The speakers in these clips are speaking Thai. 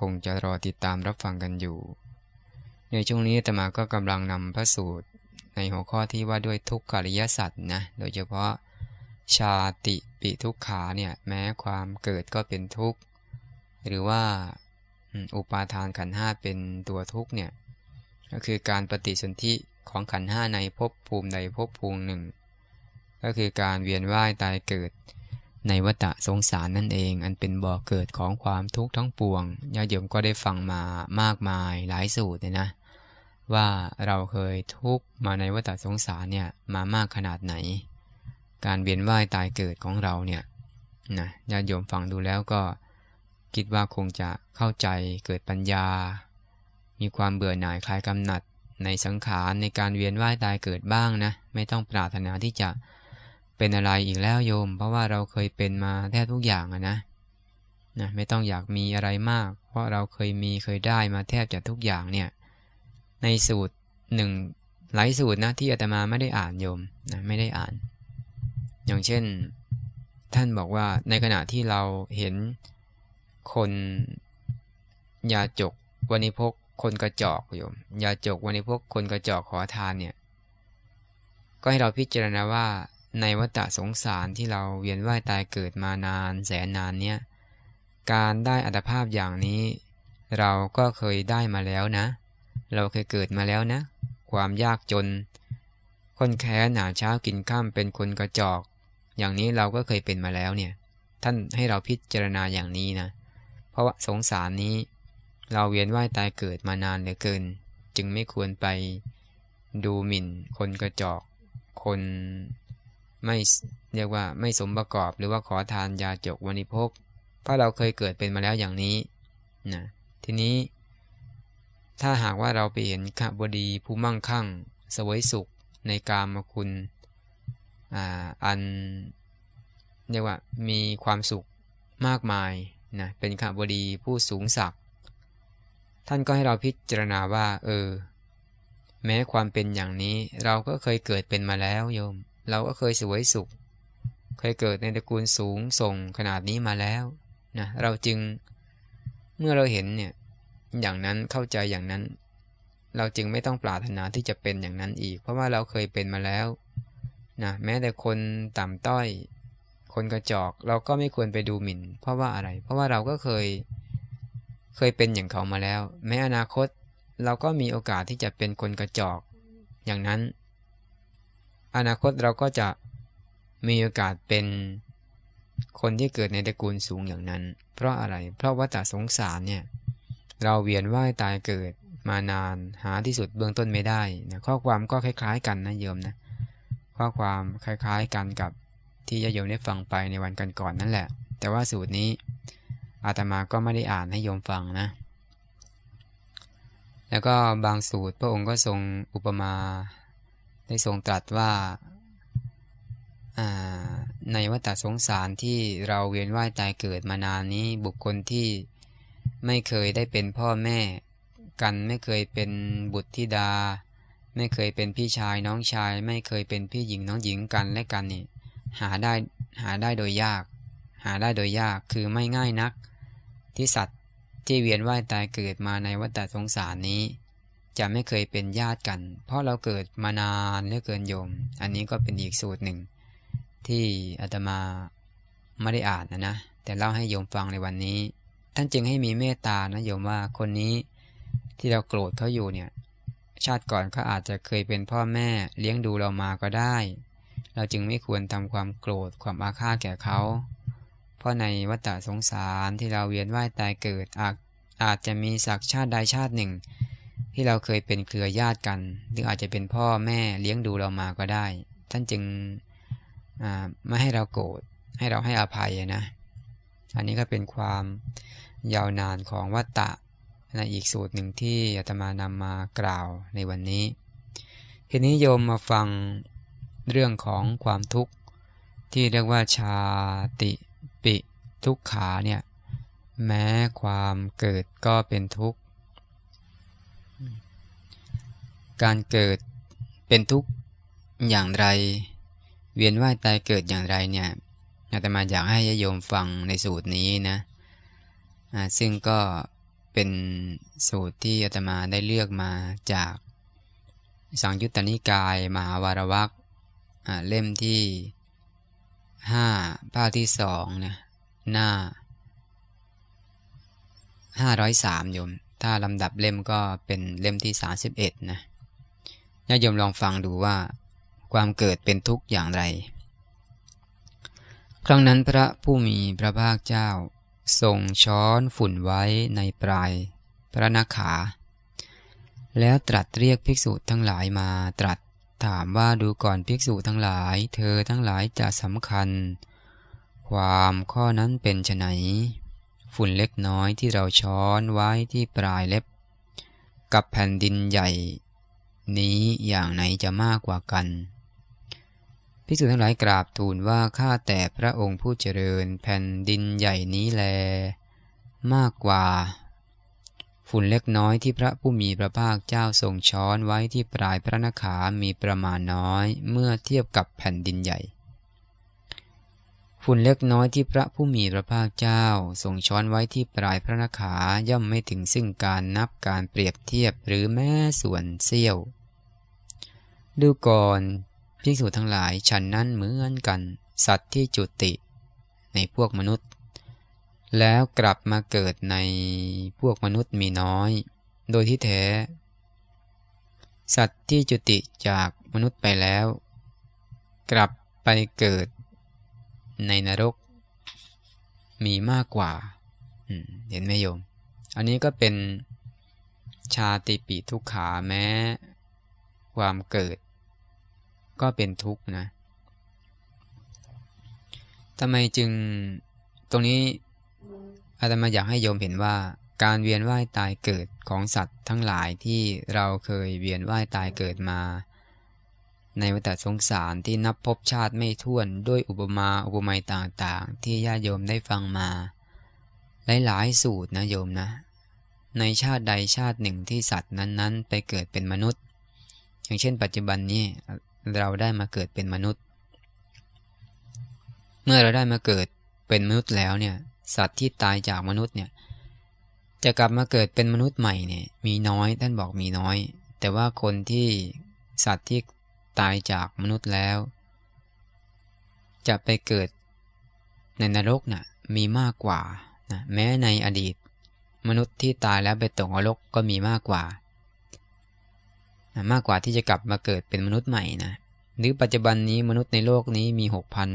คงจะรอติดตามรับฟังกันอยู่ ในช่วงนี้ตมาก็กำลังนำพระสูตร ในหัวข้อที่ว่าด้วยทุกขริยสัตว์นะ โดยเฉพาะชาติปิทุกขาเนี่ยแม้ความเกิดก็เป็นทุกข์ หรือว่าอุปาทานขันห้าเป็นตัวทุกข์เนี่ยก็คือการปฏิสนธิของขันห้าในภพภูมิใดภพภูมิหนึ่งก็คือการเวียนว่ายตายเกิด ในวัฏสงสารนั่นเอง อันเป็นบ่อกเกิดของความทุกข์ทั้งปวงญาติโยมก็ได้ฟังมามากมายหลายสูตรเนี่ยนะ ว่าเราเคยทุกข์มาในวัฏสงสารเนี่ยมามากขนาดไหน การเวียนว่ายตายเกิดของเราเนี่ยนะญาติโยมฟังดูแล้วก็คิดว่าคงจะเข้าใจเกิดปัญญา มีความเบื่อหน่ายคลายกำหนัดในสังขารในการเวียนว่ายตายเกิดบ้างนะ ไม่ต้องปรารถนาที่จะ เป็นอะไรอีกแล้วโยม เพราะว่าเราเคยเป็นมาแทบทุกอย่างนะนะไม่ต้องอยากมีอะไรมาก เพราะเราเคยมีเคยได้มาแทบจะทุกอย่างเนี่ย ในสูตรหนึ่งหลายสูตรนะที่อาตมาไม่ได้อ่านโยมนะไม่ได้อ่าน อย่างเช่น ท่านบอกว่าในขณะที่เราเห็นคนยาจกวันิพกคนกระจอกโยมยาจกวันิพกคนกระจอกขอทานเนี่ย ก็ให้เราพิจารณาว่า ในวัฏสงสารที่เราเวียนว่ายตายเกิดมานานแสนนานเนี้ยการได้อัตภาพอย่างนี้ เราก็เคยได้มาแล้วนะ เราเคยเกิดมาแล้วนะ ความยากจนคนแค้นหนาเช้ากินข้ามเป็นคนกระจอก อย่างนี้เราก็เคยเป็นมาแล้วเนี่ย ท่านให้เราพิจารณาอย่างนี้นะ เพราะว่าสงสารนี้ เราเวียนว่ายตายเกิดมานานเหลือเกิน จึงไม่ควรไปดูหมิ่น คนกระจอก คน ไม่เรียกว่าไม่สมประกอบหรือว่าขอทานยาจกวันิพกเพราะเราเคยเกิดเป็นมาแล้วอย่างนี้นะทีนี้ถ้าหากว่าเราไปเห็นขบดีผู้มั่งคั่งสวยสุขในกามคุณอ่าอันเรียกว่ามีความสุขมากมายนะเป็นขบดีผู้สูงศักดิ์ท่านก็ให้เราพิจารณาว่า เออ แม้ความเป็นอย่างนี้เราก็เคยเกิดเป็นมาแล้วโยม เราก็เคยสวยสุข เคยเกิดในตระกูลสูงส่งขนาดนี้มาแล้วนะเราจึงเมื่อเราเห็นเนี่ยอย่างนั้นเข้าใจอย่างนั้น เราจึงไม่ต้องปรารถนาที่จะเป็นอย่างนั้นอีก เพราะว่าเราเคยเป็นมาแล้วนะแม้แต่คนต่ำต้อย คนกระจอกเราก็ไม่ควรไปดูหมิ่น เพราะว่าอะไร เพราะว่าเราก็เคยเคยเป็นอย่างเขามาแล้ว แม้อนาคตเราก็มีโอกาสที่จะเป็นคนกระจอกอย่างนั้น อนาคตเราก็จะมีโอกาสเป็นคนที่เกิดในตระกูลสูงอย่างนั้น เพราะอะไร เพราะวัฏสงสารเนี่ย เราเวียนว่ายตายเกิดมานานหาที่สุดเบื้องต้นไม่ได้นะข้อความก็คล้าย ๆ กันนะโยมนะ ข้อความคล้าย ๆ กันกับที่ยโยมได้ฟังไปในวันกันก่อนนั่นแหละ แต่ว่าสูตรนี้อาตมาก็ไม่ได้อ่านให้โยมฟังนะ แล้วก็บางสูตรพระองค์ก็ทรงอุปมา ได้ทรงตรัสว่าในวัฏสงสารที่เราเวียนว่ายตายเกิดมานานนี้บุคคลที่ไม่เคยได้เป็นพ่อแม่กันไม่เคยเป็นบุตรธิดา ไม่เคยเป็นพี่ชายน้องชาย ไม่เคยเป็นพี่หญิงน้องหญิงกันและกันนี่หาได้หาได้โดยยาก หาได้โดยยากคือไม่ง่ายนัก ที่สัตว์ที่เวียนว่ายตายเกิดมาในวัฏสงสารนี้ จะไม่เคยเป็นญาติกัน เพราะเราเกิดมานานเหลือเกินโยม อันนี้ก็เป็นอีกสูตรหนึ่ง ที่อาตมาไม่ได้อ่านนะนะแต่เล่าให้โยมฟังในวันนี้ ท่านจึงให้มีเมตตานะโยมว่าคนนี้ที่เราโกรธเขาอยู่เนี่ย ชาติก่อนเขาอาจจะเคยเป็นพ่อแม่เลี้ยงดูเรามาก็ได้ เราจึงไม่ควรทำความโกรธความอาฆาตแก่เขา เพราะในวัฏสงสารที่เราเวียนว่ายตายเกิดอาจอาจจะมีศักชาติใดชาติหนึ่ง ที่เราเคยเป็นเครือญาติกัน หรืออาจจะเป็นพ่อแม่เลี้ยงดูเรามาก็ได้ ท่านจึงไม่ให้เราโกรธให้เราให้อภัยนะ อันนี้ก็เป็นความยาวนานของวัตตะในอีกสูตรหนึ่งที่อาตมานำมากล่าวในวันนี้ ทีนี้โยมมาฟังเรื่องของความทุกข์ที่เรียกว่าชาติปิทุกขาเนี่ยแม้ความเกิดก็เป็นทุกข์ การเกิดเป็นทุกข์อย่างไร เวียนว่ายตายเกิดอย่างไรเนี่ยอาตมาอยากให้โยมฟังในสูตรนี้นะซึ่งก็เป็นสูตรที่อาตมาได้เลือกมาจากสังยุตตนิกายมหาวารวักเล่มที่ห้าภาคที่สองนะหน้าห้าร้อยสามโยม ถ้าลำดับเล่มก็เป็นเล่มที่สาสิบเอ็ดนะ ญาโยมลองฟังดูว่า ความเกิดเป็นทุกข์อย่างไร ครั้งนั้นพระผู้มีพระภาคเจ้า ทรงช้อนฝุ่นไว้ในปลาย พระนาขา แล้วตรัสเรียกภิกษุทั้งหลายมาตรัสถามว่าดูก่อนภิกษุทั้งหลาย เธอทั้งหลายจะสำคัญ ความข้อนั้นเป็นไฉนฝุ่นเล็กน้อยที่เราช้อนไว้ที่ปลายเล็บ กับแผ่นดินใหญ่ นี้อย่างไหนจะมากกว่ากันภิกษุทั้งหลายกราบทูลว่าข้าแต่พระองค์ผู้เจริญแผ่นดินใหญ่นี้แล มากกว่า ฝุ่นเล็กน้อยที่พระผู้มีพระภาคเจ้าทรงช้อนไว้ที่ปลายพระนขามีประมาณน้อย เมื่อเทียบกับแผ่นดินใหญ่ ฝุ่นเล็กน้อยที่พระผู้มีพระภาคเจ้าทรงช้อนไว้ที่ปลายพระนขาย่อมไม่ถึงซึ่งการนับการเปรียบเทียบหรือแม้ส่วนเสี้ยว ดูก่อนภิกษุทั้งหลายฉันนั้นเหมือนกัน สัตว์ที่จุติ ในพวกมนุษย์ แล้วกลับมาเกิดในพวกมนุษย์มีน้อย โดยที่แท้ สัตว์ที่จุติจากมนุษย์ไปแล้ว กลับไปเกิด ในนรกมีมากกว่าเห็นไหมโยม อันนี้ก็เป็นชาติปีทุกขาแม้ ความเกิด ก็เป็นทุกข์นะทำไมจึงตรงนี้อาตมาอยากให้โยมเห็นว่าการเวียนว่ายตายเกิดของสัตว์ทั้งหลายที่เราเคยเวียนว่ายตายเกิดมา ในวัฏสงสารที่นับพบชาติไม่ท้วนด้วยอุปมาอุปไมยต่างๆ ที่ญาติโยมได้ฟังมา หลายๆสูตรนะโยมนะ ในชาติใดชาติหนึ่งที่สัตว์นั้นๆ ไปเกิดเป็นมนุษย์ อย่างเช่น ปัจจุบันนี้เราได้มาเกิดเป็นมนุษย์ เมื่อเราได้มาเกิดเป็นมนุษย์แล้วเนี่ยสัตว์ที่ตายจากมนุษย์เนี่ยจะกลับมาเกิดเป็นมนุษย์ใหม่เนี่ยมีน้อยท่านบอกมีน้อย แต่ว่าคนที่สัตว์ที่ ตายจากมนุษย์แล้ว จะไปเกิดในนรกนะ่ะมีมากกว่านะแม้ในอดีต มนุษย์ที่ตายแล้วไปตกนรกก็มีมากกว่ามากกว่าที่จะกลับมาเกิดเป็นมนุษย์ใหม่นะหรือปัจจุบันนี้มนุษย์ในโลกนี้มีหกพัน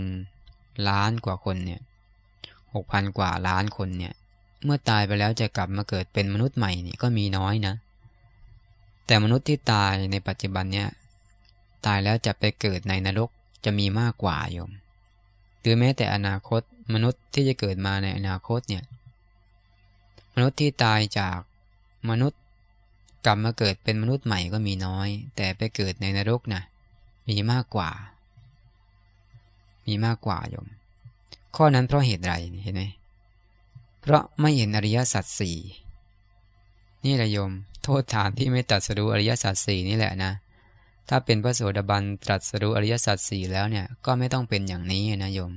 ล้านกว่าคนเนี่ยหกพันกว่าล้านคนเนี่ย เมื่อตายไปแล้วจะกลับมาเกิดเป็นมนุษย์ใหม่นี่ก็มีน้อยนะ แต่มนุษย์ที่ตายในปัจจุบันเนี่ย ตายแล้วจะไปเกิดในนรกจะมีมากกว่าโยม หรือแม้แต่อนาคตมนุษย์ที่จะเกิดมาในอนาคตเนี่ย มนุษย์ที่ตายจากมนุษย์กลับมาเกิดเป็นมนุษย์ใหม่ก็มีน้อย แต่ไปเกิดในนรกนะมีมากกว่า มีมากกว่าโยม ข้อนั้นเพราะเหตุไรเห็นไหมเพราะไม่เห็นอริยสัจสี่นี่แหละโยม โทษฐานที่ไม่ตรัสรู้อริยสัจสี่นี่แหละนะ ถ้าเป็นพระโสดาบันตรัสรู้อริยสัจสี่แล้วเนี่ยก็ไม่ต้องเป็นอย่างนี้นะโยม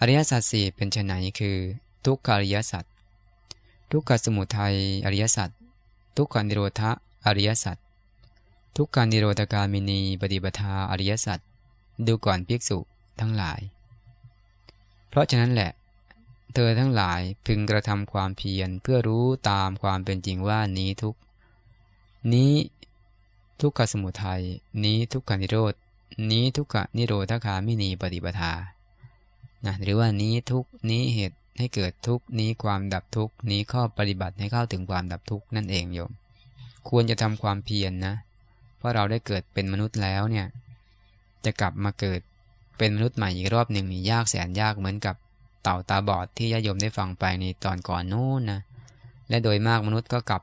อริยสัจสี่เป็นชนไหนคือ ทุกขอริยสัจทุกขสมุทัยอริยสัจทุกขันิโรธะอริยสัจทุกขานิโรธกามินีปฏิปทาอริยสัจดูก่อนภิกษุทั้งหลาย เพราะฉะนั้นแหละ เธอทั้งหลายพึงกระทำความเพียรเพื่อรู้ตามความเป็นจริงว่านี้ทุกนี้ ทุกขสมุทัยนี้ทุกขานิโรธนี้ทุกขนิโรธคามินีปฏิปทานะหรือว่านี้ทุกนี้เหตุให้เกิดทุกนี้ความดับทุกนี้ข้อปฏิบัติให้เข้าถึงความดับทุกนั่นเองโยม ควรจะทำความเพียรนนะ เพราะเราได้เกิดเป็นมนุษย์แล้วเนี่ย จะกลับมาเกิดเป็นมนุษย์ใหม่อีกรอบหนึ่งนี่ยากแสนยากเหมือนกับเต่าตาบอดที่ญาโยมได้ฟังไปในตอนก่อนโน้นนะ และโดยมากมนุษย์ก็กลับ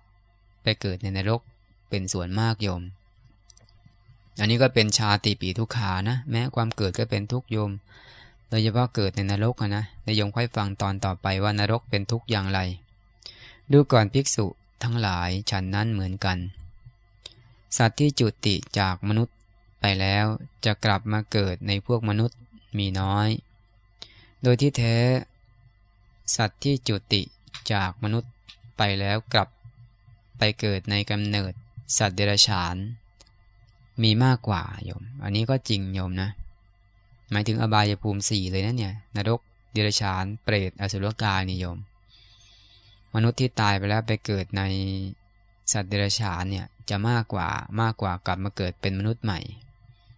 ไปเกิดในนรกเป็นส่วนมากโยม อันนี้ก็เป็นชาติปีทุกขานะ แม้ความเกิดก็เป็นทุกโยม โดยเฉพาะเกิดในนรกนะในยมค่อยฟังตอนต่อไปว่านรกเป็นทุกอย่างไร ดูก่อนภิกษุทั้งหลายฉันนั้นเหมือนกัน สัตว์ที่จุติจากมนุษย์ไปแล้วจะกลับมาเกิดในพวกมนุษย์มีน้อย โดยที่แท้ สัตว์ที่จุติจากมนุษย์ไปแล้วกลับไปเกิดในกำเนิดสัตว์เดรัจฉาน มีมากกว่าโยม อันนี้ก็จริงโยมนะ หมายถึงอบายภูมิสี่เลยนะเนี่ย นรก เดรัจฉาน เปรต อสุรกายนิยม มนุษย์ที่ตายไปแล้วไปเกิดในสัตว์เดรัจฉานเนี่ยจะมากกว่ามากกว่ากลับมาเกิดเป็นมนุษย์ใหม่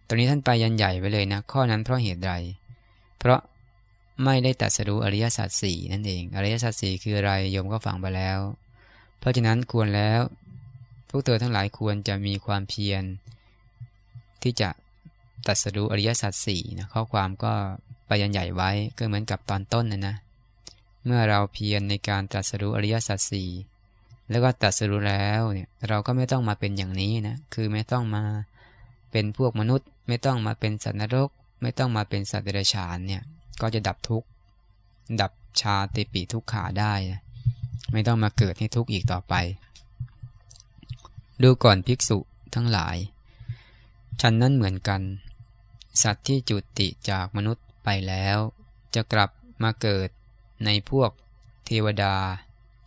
ตอนนี้ท่านไปยันใหญ่ไปเลยนะ ข้อนั้นเพราะเหตุใด เพราะไม่ได้ตัดสรู้อริยสัจสี่นั่นเอง อริยสัจสี่คืออะไรโยมก็ฟังไปแล้ว เพราะฉะนั้นควรแล้ว พวกเธอทั้งหลายควรจะมีความเพียร ที่จะตัดสรู้อริยสัจสี่นะข้อความก็ไปยันใหญ่ไว้ก็เหมือนกับตอนต้นนะนะ เมื่อเราเพียรในการตรัสรู้อริยสัจสี่แล้วก็ตรัสรู้แล้วเนี่ยเราก็ไม่ต้องมาเป็นอย่างนี้นะคือไม่ต้องมาเป็นพวกมนุษย์ ไม่ต้องมาเป็นสัตว์นรก ไม่ต้องมาเป็นสัตว์เดรัจฉานเนี่ยก็จะดับทุกข์ดับชาติปีทุกขาได้ ไม่ต้องมาเกิดให้ทุกข์อีกต่อไป ดูก่อนภิกษุทั้งหลาย ฉันนั้นเหมือนกัน สัตว์ที่จุติจากมนุษย์ไปแล้ว จะกลับมาเกิดในพวกเทวดา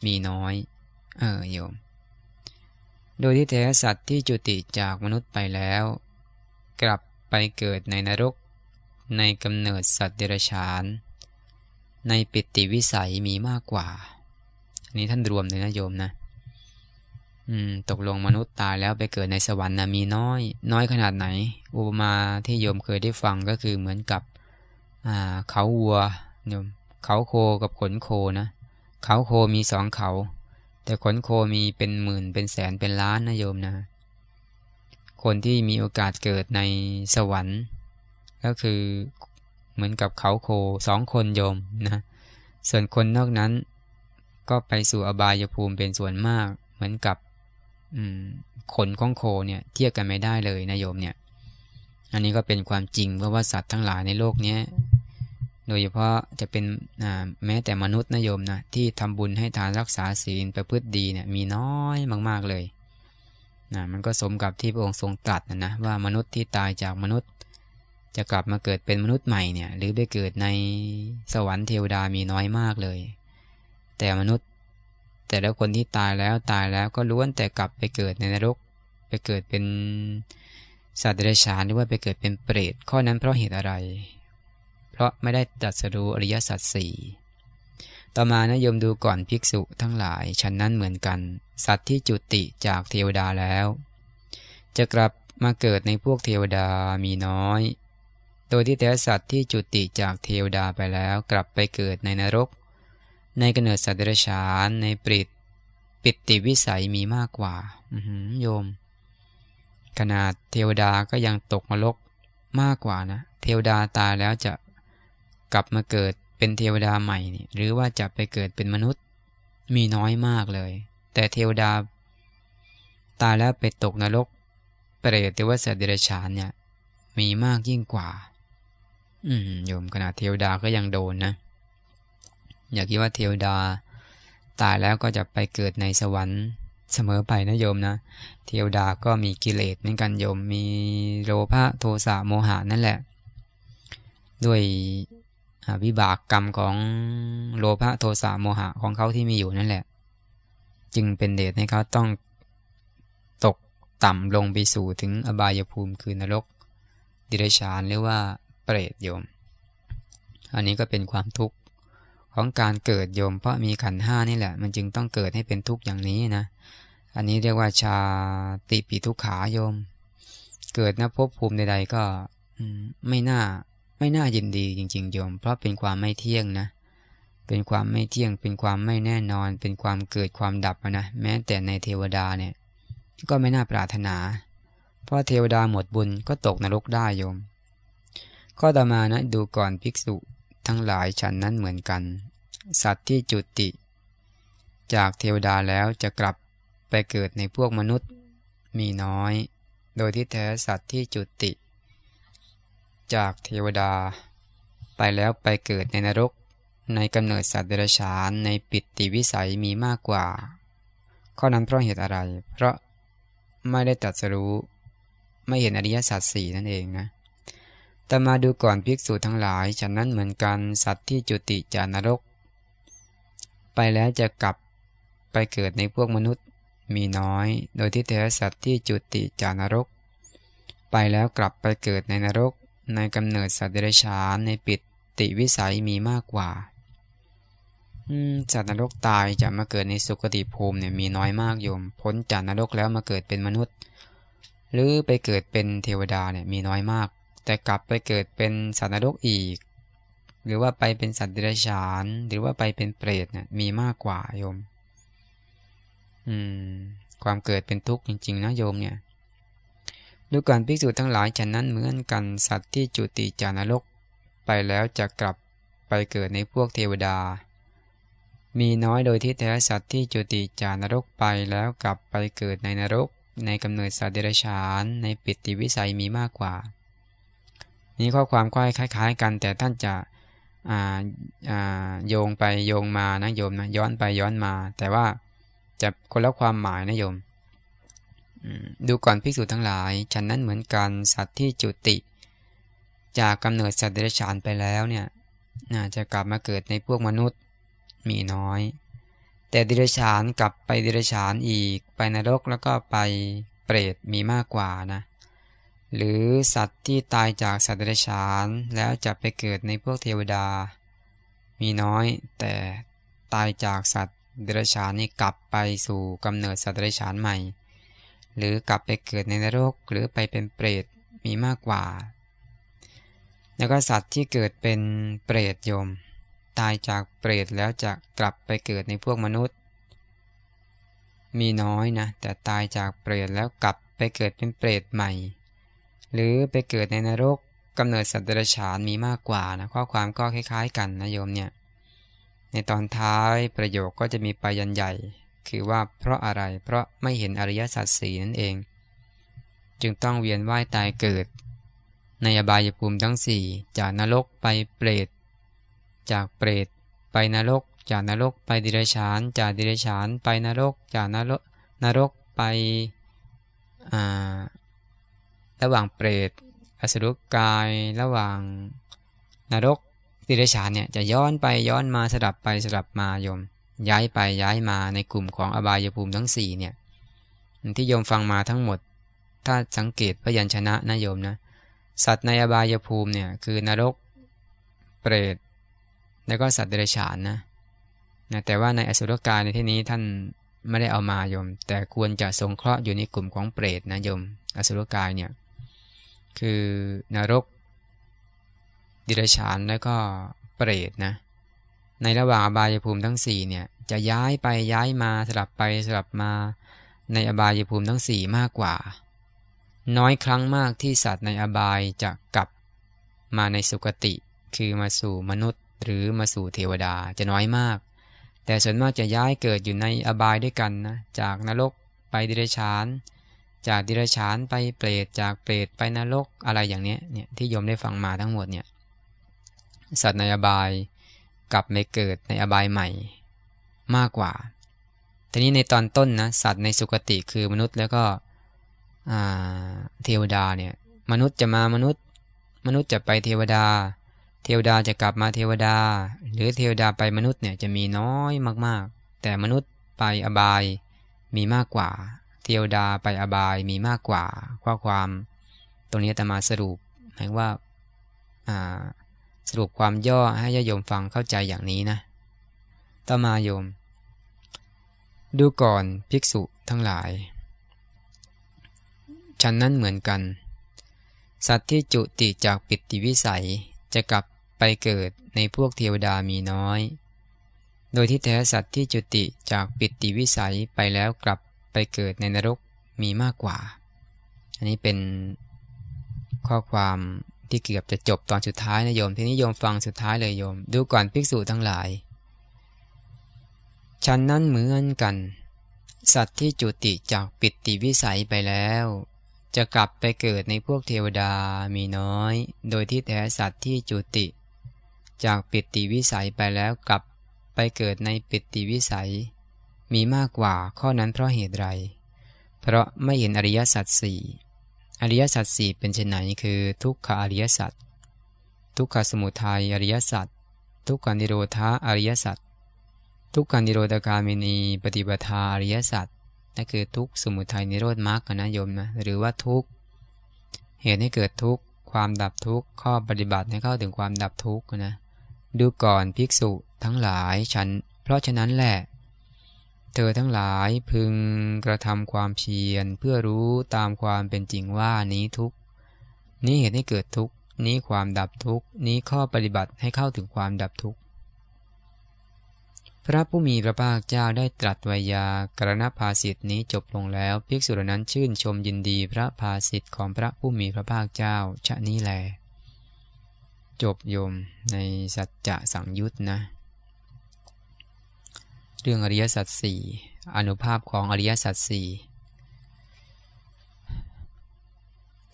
มีน้อย เออโยม โดยที่แท้สัตว์ที่จุติจากมนุษย์ไปแล้ว กลับไปเกิดในนรก ในกำเนิดสัตว์เดรัจฉาน ในปิติวิสัยมีมากกว่า อันนี้ท่านรวมเลยนะโยมนะ อืม ตกลงมนุษย์ตายแล้วไปเกิดในสวรรค์นะมีน้อย น้อยขนาดไหน อุปมาที่โยมเคยได้ฟังก็คือเหมือนกับอ่าเขาวัวโยมเขาโคกับขนโคนะ เขาโคมีสองเขา แต่ขนโคมีเป็นหมื่นเป็นแสนเป็นล้านนะโยมนะ คนที่มีโอกาสเกิดในสวรรค์ ก็คือเหมือนกับเขาโคสองคนโยมนะส่วนคนนอกนั้น ก็ไปสู่อบายภูมิเป็นส่วนมาก เหมือนกับ ขนของโคเนี่ยเทียบกันไม่ได้เลยนะโยมเนี่ย อันนี้ก็เป็นความจริงเพราะว่าสัตว์ทั้งหลายในโลกนี้โดยเฉพาะจะเป็นแม้แต่มนุษย์นะโยมนะที่ทำบุญให้ทานรักษาศีลประพฤติดีเนี่ยมีน้อยมากๆเลยนะมันก็สมกับที่พระองค์ทรงตรัสนะนะว่ามนุษย์ที่ตายจากมนุษย์ จะกลับมาเกิดเป็นมนุษย์ใหม่เนี่ยหรือไปเกิดในสวรรค์เทวดามีน้อยมากเลย แต่มนุษย์ แต่แล้วคนที่ตายแล้วตายแล้วก็ล้วนแต่กลับไปเกิดในนรก ไปเกิดเป็นสัตว์เดรัจฉานหรือว่าไปเกิดเป็นเปรตข้อนั้นเพราะเหตุอะไร เพราะไม่ได้ตรัสรู้อริยสัจสี่ต่อมานะโยมดูก่อนภิกษุทั้งหลายฉันนั้นเหมือนกัน สัตว์ที่จุติจากเทวดาแล้ว จะกลับมาเกิดในพวกเทวดามีน้อย โดยที่แท้สัตว์ที่จุติจากเทวดาไปแล้ว กลับไปเกิดในนรก ในกำเนิดสัตว์เดรัจฉานในปริตปิติวิสัยมีมากกว่าโยม ขนาดเทวดาก็ยังตกนรกมากกว่านะ เทวดาตายแล้วจะกลับมาเกิดเป็นเทวดาใหม่นี่หรือว่าจะไปเกิดเป็นมนุษย์มีน้อยมากเลย แต่เทวดา ตายแล้วไปตกนรกเปรตหรือว่าสัตว์เดรัจฉานเนี่ย มีมากยิ่งกว่า อืมโยมขนาดเทวดาก็ยังโดนนะ อย่าคิดว่าเทวดา ตายแล้วก็จะไปเกิดในสวรรค์เสมอไปนะโยมนะ เทวดาก็มีกิเลสเหมือนกันโยมมีโลภะโทสะโมหะนั่นแหละ ด้วยวิบากกรรมของโลภะโทสะโมหะของเขาที่มีอยู่นั่นแหละ จึงเป็นเดชให้เขาต้องตกต่ำลงไปสู่ถึงอบายภูมิคือนรก ดิเรชานหรือว่าเปรตโยม อันนี้ก็เป็นความทุกข์ ของการเกิดโยม เพราะมีขันห้านี่แหละ มันจึงต้องเกิดให้เป็นทุกข์อย่างนี้นะ อันนี้เรียกว่าชาติปีทุกขาโยม เกิดนะภพภูมิใดๆก็ไม่น่าไม่น่ายินดีจริง ๆ โยม เพราะเป็นความไม่เที่ยงนะ เป็นความไม่เที่ยง เป็นความไม่แน่นอน เป็นความเกิดความดับนะแม้แต่ในเทวดาเนี่ยก็ไม่น่าปรารถนา เพราะเทวดาหมดบุญก็ตกนรกได้โยม ข้อต่อมานะดูก่อนภิกษุ ทั้งหลายฉันนั้นเหมือนกัน สัตว์ที่จุติ จากเทวดาแล้วจะกลับไปเกิดในพวกมนุษย์มีน้อย โดยที่แท้สัตว์ที่จุติ จากเทวดา ไปแล้วไปเกิดในนรก ในกำเนิดสัตว์เดรัจฉานในปิติวิสัยมีมากกว่า ข้อนั้นเพราะเหตุอะไร เพราะไม่ได้ตรัสรู้ ไม่เห็นอริยสัจสี่นั่นเองนะ ต่มาดูก่อนภิกษุทั้งหลายฉะนั้นเหมือนกันสัตว์ที่จุติจากนรก ไปแล้วจะกลับไปเกิดในพวกมนุษย์มีน้อย โดยที่แท้สัตว์ที่จุติจากนรก ไปแล้วกลับไปเกิดในนรก ในกำเนิดสัตว์เดรัจฉานในปิติวิสัยมีมากกว่าสัตว์นรกตายจะมาเกิดในสุคติภูมิเนี่ยมีน้อยมากโยมพ้นจากนรกแล้วมาเกิดเป็นมนุษย์ หรือไปเกิดเป็นเทวดาเนี่ยมีน้อยมาก แต่กลับไปเกิดเป็นสัตว์นรกอีก หรือว่าไปเป็นสัตว์เดรัจฉาน หรือว่าไปเป็นเปรตเนี่ยมีมากกว่าโยม อืม ความเกิดเป็นทุกข์จริง ๆ นะโยมเนี่ยดูการภิกษุทั้งหลายฉะนั้นเหมือนกันสัตว์ที่จุติจากนรก ไปแล้วจะกลับไปเกิดในพวกเทวดา มีน้อยโดยที่แท้สัตว์ที่จุติจากนรกไปแล้วกลับไปเกิดในนรก ในกำเนิดสัตว์เดรัจฉาน ในปิติวิสัยมีมากกว่า นี้ข้อความก็คล้าย ๆ กัน แต่ท่านจะโยงไปโยงมานะโยมนะย้อนไปย้อนมา แต่ว่าจะคนละความหมายนะโยมดูก่อนภิกษุทั้งหลาย ฉันนั้นเหมือนกันสัตว์ที่จุติ จากกำเนิดสัตว์เดรัจฉานไปแล้วเนี่ยจะกลับมาเกิดในพวกมนุษย์มีน้อย แต่เดรัจฉานกลับไปเดรัจฉานอีกไปนรกแล้วก็ไปเปรตมีมากกว่านะ หรือสัตว์ที่ตายจากสัตว์เดรัจฉานแล้วจะไปเกิดในพวกเทวดา มีน้อยแต่ตายจากสัตว์เดรัจฉานนี่กลับไปสู่กำเนิดสัตว์เดรัจฉานใหม่ หรือกลับไปเกิดในนรกหรือไปเป็นเปรตมีมากกว่า แล้วก็สัตว์ที่เกิดเป็นเปรตโยม ตายจากเปรตแล้วจะกลับไปเกิดในพวกมนุษย์ มีน้อยนะแต่ตายจากเปรตแล้วกลับไปเกิดเป็นเปรตใหม่ หรือไปเกิดในนรกกำเนิดสัตว์เดรัจฉานมีมากกว่านะข้อความก็คล้ายๆ กันนะโยมเนี่ยในตอนท้ายประโยคก็จะมีปยันใหญ่ คือว่าเพราะอะไรเพราะไม่เห็นอริยสัจสีนั่นเอง จึงต้องเวียนว่ายตายเกิด ในอบายภูมิทั้งสี่จากนรกไปเปรตจากเปรตไปนรก จากนรกไปดิเรชานจากดิเรชานไปนรก จากนรกนรกไป ระหว่างเปรตอสุรกาย ระหว่างนรกติเรชานเนี่ยจะย้อนไปย้อนมาสลับไปสลับมาโยม ย้ายไปย้ายมาในกลุ่มของอบายภูมิทั้ง4เนี่ยที่โยมฟังมาทั้งหมด ถ้าสังเกตพยัญชนะนะโยมนะสัตว์ในอบายภูมิเนี่ยคือนรกเปรตแล้วก็สัตว์เดรัจฉานนะนะแต่ว่าในอสุรกายในที่นี้ท่านไม่ได้เอามาโยม แต่ควรจะสงเคราะห์อยู่ในกลุ่มของเปรตนะโยม อสุรกายเนี่ย คือนรก ดิรชานแล้วก็เปรตนะ ในระหว่างอบายภูมิทั้ง4เนี่ยจะย้ายไปย้ายมาสลับไปสลับมาในอบายภูมิทั้ง 4 มากกว่า น้อยครั้งมากที่สัตว์ในอบายจะกลับมาในสุคติ คือมาสู่มนุษย์ หรือมาสู่เทวดาจะน้อยมาก แต่ส่วนมากจะย้ายเกิดอยู่ในอบายด้วยกันนะจากนรกไปดิเรชาน จากดิรชานไปเปรตจากเปรตไปนรกอะไรอย่างนี้เนี่ยที่โยมได้ฟังมาทั้งหมดเนี่ยสัตว์ในอบายกลับในเกิดในอบายใหม่มากกว่า ทีนี้ในตอนต้นนะสัตว์ในสุคติคือมนุษย์แล้วก็เทวดาเนี่ยมนุษย์จะมามนุษย์ มนุษย์จะไปเทวดา เทวดาจะกลับมาเทวดา หรือเทวดาไปมนุษย์เนี่ยจะมีน้อยมากๆ แต่มนุษย์ไปอบายมีมากกว่า เทวดาไปอบายมีมากกว่าข้อความ ตรงนี้จะมาสรุปหมายว่าสรุปความย่อให้ญาโยมฟังเข้าใจอย่างนี้นะ ต่อมาโยม ดูก่อนภิกษุทั้งหลาย ฉันนั้นเหมือนกัน สัตว์ที่จุติจากปิติวิสัยจะกลับไปเกิดในพวกเทวดามีน้อย โดยที่แท้สัตว์ที่จุติจากปิติวิสัยไปแล้วกลับ ไปเกิดในนรกมีมากกว่า อันนี้เป็นข้อความที่เกือบจะจบตอนสุดท้ายนะโยม ทีนี้โยมฟังสุดท้ายเลยโยม ดูก่อนภิกษุทั้งหลาย ฉันนั้นเหมือนกัน สัตว์ที่จุติจากปิติวิสัยไปแล้ว จะกลับไปเกิดในพวกเทวดามีน้อย โดยที่แท้สัตว์ที่จุติ จากปิติวิสัยไปแล้วกลับไปเกิดในปิติวิสัย มีมากกว่าข้อนั้นเพราะเหตุไร เพราะไม่เห็นอริยสัจสี่อริยสัจสี่เป็นเช่นไหนคือ ทุกขอริยสัจทุกขสมุทัยอริยสัจทุกขานิโรธาอริยสัจทุกขานิโรธกามินีปฏิปทาอริยสัจนั่นคือทุกสมุทัยนิโรธมรรคนะโยมนะหรือว่าทุกเหตุให้เกิดทุกความดับทุกข้อปฏิบัติให้เข้าถึงความดับทุกนะดูก่อนภิกษุทั้งหลายฉัน เพราะฉะนั้นแหละ เธอทั้งหลายพึงกระทำความเพียรเพื่อรู้ตามความเป็นจริงว่านี้ทุกนี้เหตุให้เกิดทุกนี้ความดับทุกนี้ข้อปฏิบัติให้เข้าถึงความดับทุกพระผู้มีพระภาคเจ้าได้ตรัสวยากรณภาสิทธินี้จบลงแล้ว ภิกษุนั้นชื่นชมยินดีพระภาสิทธิของพระผู้มีพระภาคเจ้าชะนี้แล จบโยมในสัจจะสังยุตนะ เรื่องอริยสัจสี่อนุภาพของอริยสัจสี่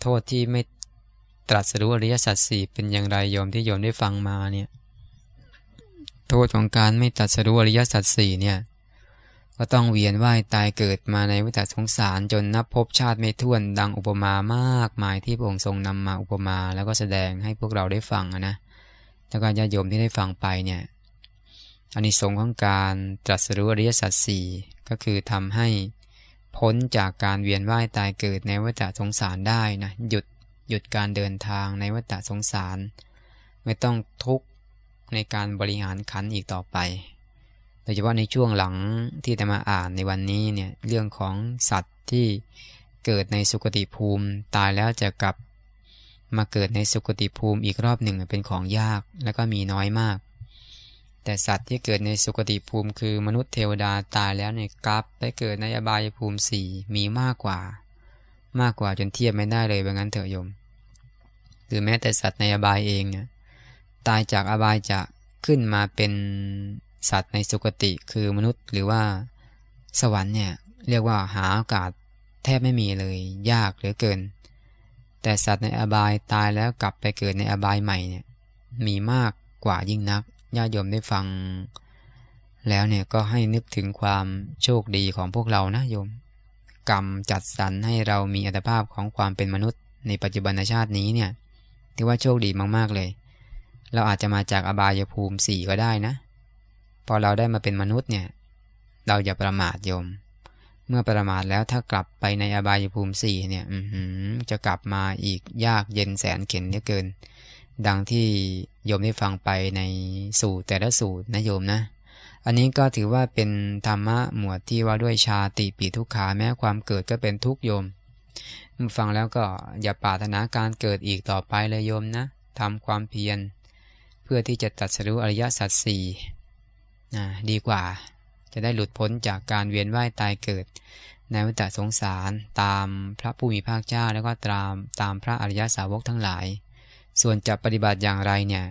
โทษที่ไม่ตรัสรู้อริยสัจสี่เป็นอย่างไรโยมที่โยมได้ฟังมาเนี่ยโทษของการไม่ตรัสรู้อริยสัจสี่เนี่ยก็ต้องเวียนว่ายตายเกิดมาในวิถีสงสารจนนับพบชาติไม่ถ้วนดังอุปมามากมายที่พระองค์ทรงนำมาอุปมาแล้วก็แสดงให้พวกเราได้ฟังนะแล้วก็ญาติโยมที่ได้ฟังไปเนี่ย อนิสงส์ของการตรัสรู้อริยสัจสี่ก็คือทำให้พ้นจากการเวียนว่ายตายเกิดในวัฏสงสารได้นะหยุดหยุดการเดินทางในวัฏสงสาร ไม่ต้องทุกข์ในการบริหารขันอีกต่อไป โดยเฉพาะในช่วงหลังที่จะมาอ่านในวันนี้เนี่ยเรื่องของสัตว์ที่เกิดในสุคติภูมิ ตายแล้วจะกลับมาเกิดในสุคติภูมิอีกรอบหนึ่งเป็นของยากและก็มีน้อยมาก แต่สัตว์ที่เกิดในสุคติภูมิคือมนุษย์เทวดาตายแล้วเนี่ยกลับไปเกิดในอบายภูมิสี่มีมากกว่า มากกว่าจนเทียบไม่ได้เลยแบบนั้นเถอะโยมหรือแม้แต่สัตว์ในอบายเองเนี่ยตายจากอบายจะขึ้นมาเป็นสัตว์ในสุคติคือมนุษย์หรือว่าสวรรค์เนี่ยเรียกว่าหาโอกาสแทบไม่มีเลยยากเหลือเกิน แต่สัตว์ในอบายตายแล้วกลับไปเกิดในอบายใหม่เนี่ยมีมากกว่ายิ่งนัก ญาติโยมได้ฟัง แล้วเนี่ยก็ให้นึกถึงความโชคดีของพวกเรานะโยม กรรมจัดสรรให้เรามีอัตภาพของความเป็นมนุษย์ในปัจจุบันชาตินี้เนี่ยถือว่าโชคดีมากๆเลย เราอาจจะมาจากอบายภูมิสี่ก็ได้นะ พอเราได้มาเป็นมนุษย์เนี่ย เราอย่าประมาทโยม เมื่อประมาทแล้วถ้ากลับไปในอบายภูมิสี่เนี่ยจะกลับมาอีกยากเย็นแสนเข็นเหลือเกิน ดังที่โยมได้ฟังไปในสูตรแต่ละสูตรนะโยมนะ อันนี้ก็ถือว่าเป็นธรรมะหมวดที่ว่าด้วยชาติปีทุกขาแม้ความเกิดก็เป็นทุกโยม ฟังแล้วก็อย่าปรารถนาการเกิดอีกต่อไปเลยโยมนะทำความเพียร เพื่อที่จะตัดสรู้อริยสัจสี่นะดีกว่าจะได้หลุดพ้นจากการเวียนว่ายตายเกิด ในวัฏสงสารตามพระผู้มีภาคเจ้าแล้วก็ตามตามพระอริยสาวกทั้งหลาย ส่วนจะปฏิบัติอย่างไรเนี่ย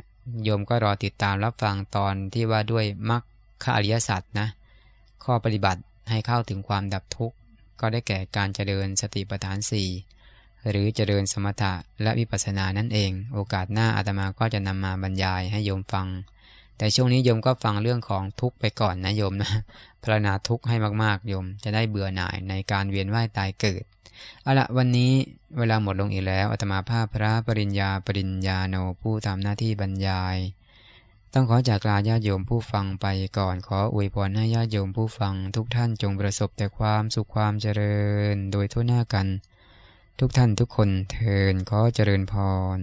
โยมก็รอติดตามรับฟังตอนที่ว่าด้วยมรรคอริยสัจนะข้อปฏิบัติให้เข้าถึงความดับทุกข์ ก็ได้แก่การเจริญสติปัฏฐานสี่หรือเจริญสมถะและวิปัสสนานั่นเอง โอกาสหน้าอาตมาก็จะนำมาบรรยายให้โยมฟัง แต่ช่วงนี้โยมก็ฟังเรื่องของทุกไปก่อนนะโยมนะพรณนาทุกให้มากๆโยม จะได้เบื่อหน่ายในการเวียนว่ายตายเกิดเอาละวันนี้เวลาหมดลงอีกแล้วอาตมาภาพพระปริญญาปริญญาโนผู้ทำหน้าที่บรรยาย ต้องขอจากลาญาโยมผู้ฟังไปก่อนขออวยพรให้ญาติโยมผู้ฟัง ทุกท่านจงประสบแต่ความสุขความเจริญ โดยทั่วหน้ากัน ทุกท่านทุกคนเทินขอเจริญพร